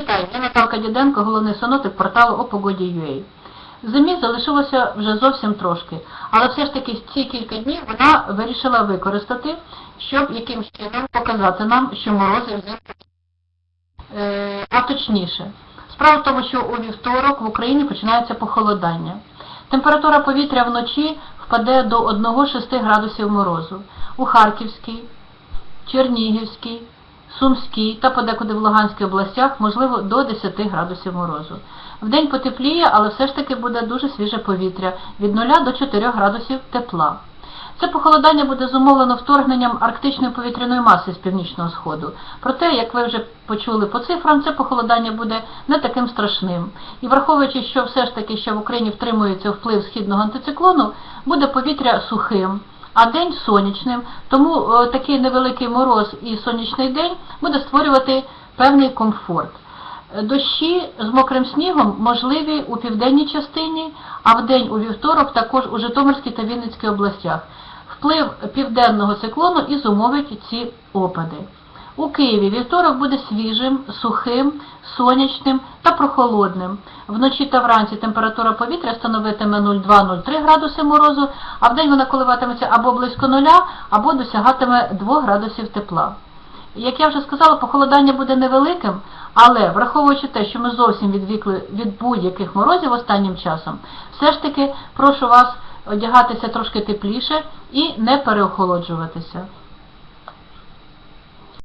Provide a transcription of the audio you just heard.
Вітаю, я Наталка Діденко, головний синоптик порталу Опогоді.ua. Зимі залишилося вже зовсім трошки, але все ж таки ці кілька днів вона вирішила використати, щоб якимось чином показати нам, що морози взимку. Е, а точніше, справа в тому, що у вівторок в Україні починається похолодання. Температура повітря вночі впаде до 1-6 градусів морозу. У Харківській, Чернігівській, Сумській та подекуди в Луганській областях можливо до 10 градусів морозу. Вдень потепліє, але все ж таки буде дуже свіже повітря від 0 до 4 градусів тепла. Це похолодання буде зумовлено вторгненням арктичної повітряної маси з північного сходу. Проте, як ви вже почули по цифрам, це похолодання буде не таким страшним. І враховуючи, що все ж таки ще в Україні втримується вплив східного антициклону, буде повітря сухим, а день сонячним, тому е, такий невеликий мороз і сонячний день буде створювати певний комфорт. Е, Дощі з мокрим снігом можливі у південній частині, а в день у вівторок також у Житомирській та Вінницькій областях. Вплив південного циклону і зумовить ці опади. У Києві вівторок буде свіжим, сухим, сонячним та прохолодним. Вночі та вранці температура повітря становитиме 0,2-0,3 градуси морозу, а вдень вона коливатиметься або близько нуля, або досягатиме 2 градусів тепла. Як я вже сказала, похолодання буде невеликим, але враховуючи те, що ми зовсім відвікли від будь-яких морозів останнім часом, все ж таки прошу вас одягатися трошки тепліше і не переохолоджуватися.